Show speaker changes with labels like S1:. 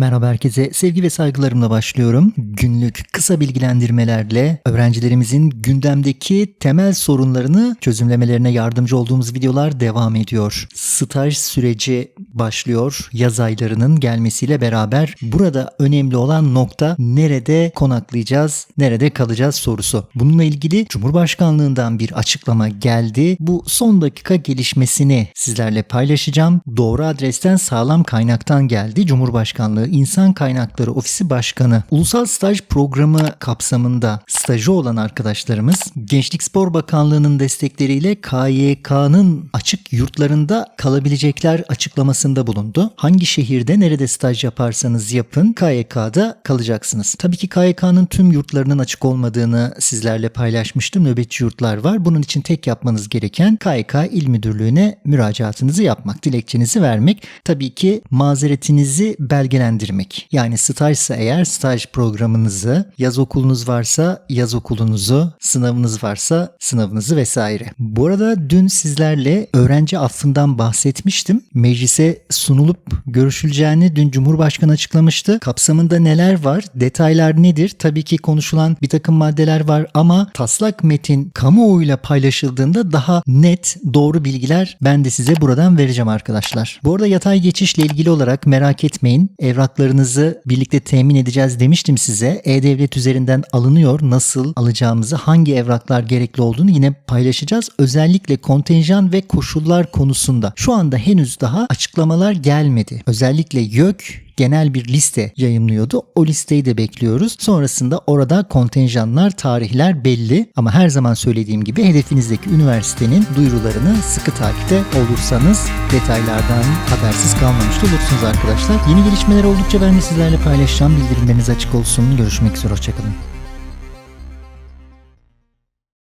S1: Merhaba herkese. Sevgi ve saygılarımla başlıyorum. Günlük kısa bilgilendirmelerle öğrencilerimizin gündemdeki temel sorunlarını çözümlemelerine yardımcı olduğumuz videolar devam ediyor. Staj süreci başlıyor yaz aylarının gelmesiyle beraber. Burada önemli olan nokta nerede konaklayacağız, nerede kalacağız sorusu. Bununla ilgili Cumhurbaşkanlığından bir açıklama geldi. Bu son dakika gelişmesini sizlerle paylaşacağım. Doğru adresten sağlam kaynaktan geldi. Cumhurbaşkanlığı İnsan Kaynakları Ofisi Başkanı Ulusal Staj Programı kapsamında stajı olan arkadaşlarımız Gençlik Spor Bakanlığı'nın destekleriyle KYK'nın açık yurtlarında kalabilecekler açıklamasında bulundu. Hangi şehirde nerede staj yaparsanız yapın KYK'da kalacaksınız. Tabii ki KYK'nın tüm yurtlarının açık olmadığını sizlerle paylaşmıştım. Nöbetçi yurtlar var. Bunun için tek yapmanız gereken KYK İl Müdürlüğü'ne müracaatınızı yapmak, dilekçenizi vermek. Tabii ki mazeretinizi belgelendirmek. Yani stajsa eğer staj programınızı, yaz okulunuz varsa yaz okulunuzu, sınavınız varsa sınavınızı vesaire. Bu arada dün sizlerle öğrenci affından bahsetmiştim. Meclise sunulup görüşüleceğini dün Cumhurbaşkanı açıklamıştı. Kapsamında neler var, detaylar nedir? Tabii ki konuşulan bir takım maddeler var ama taslak metin kamuoyuyla paylaşıldığında daha net, doğru bilgiler ben de size buradan vereceğim arkadaşlar. Bu arada yatay geçişle ilgili olarak merak etmeyin. Evraklarınızı birlikte temin edeceğiz demiştim size. E-Devlet üzerinden alınıyor. Nasıl alacağımızı, hangi evraklar gerekli olduğunu yine paylaşacağız. Özellikle kontenjan ve koşullar konusunda şu anda henüz daha açıklamalar gelmedi. Özellikle YÖK genel bir liste yayımlıyordu. O listeyi de bekliyoruz. Sonrasında orada kontenjanlar, tarihler belli. Ama her zaman söylediğim gibi hedefinizdeki üniversitenin duyurularını sıkı takipte olursanız detaylardan habersiz kalmamış olursunuz arkadaşlar. Yeni gelişmeler oldukça ben de sizlerle paylaşacağım. Bildirimleriniz açık olsun. Görüşmek üzere. Hoşçakalın.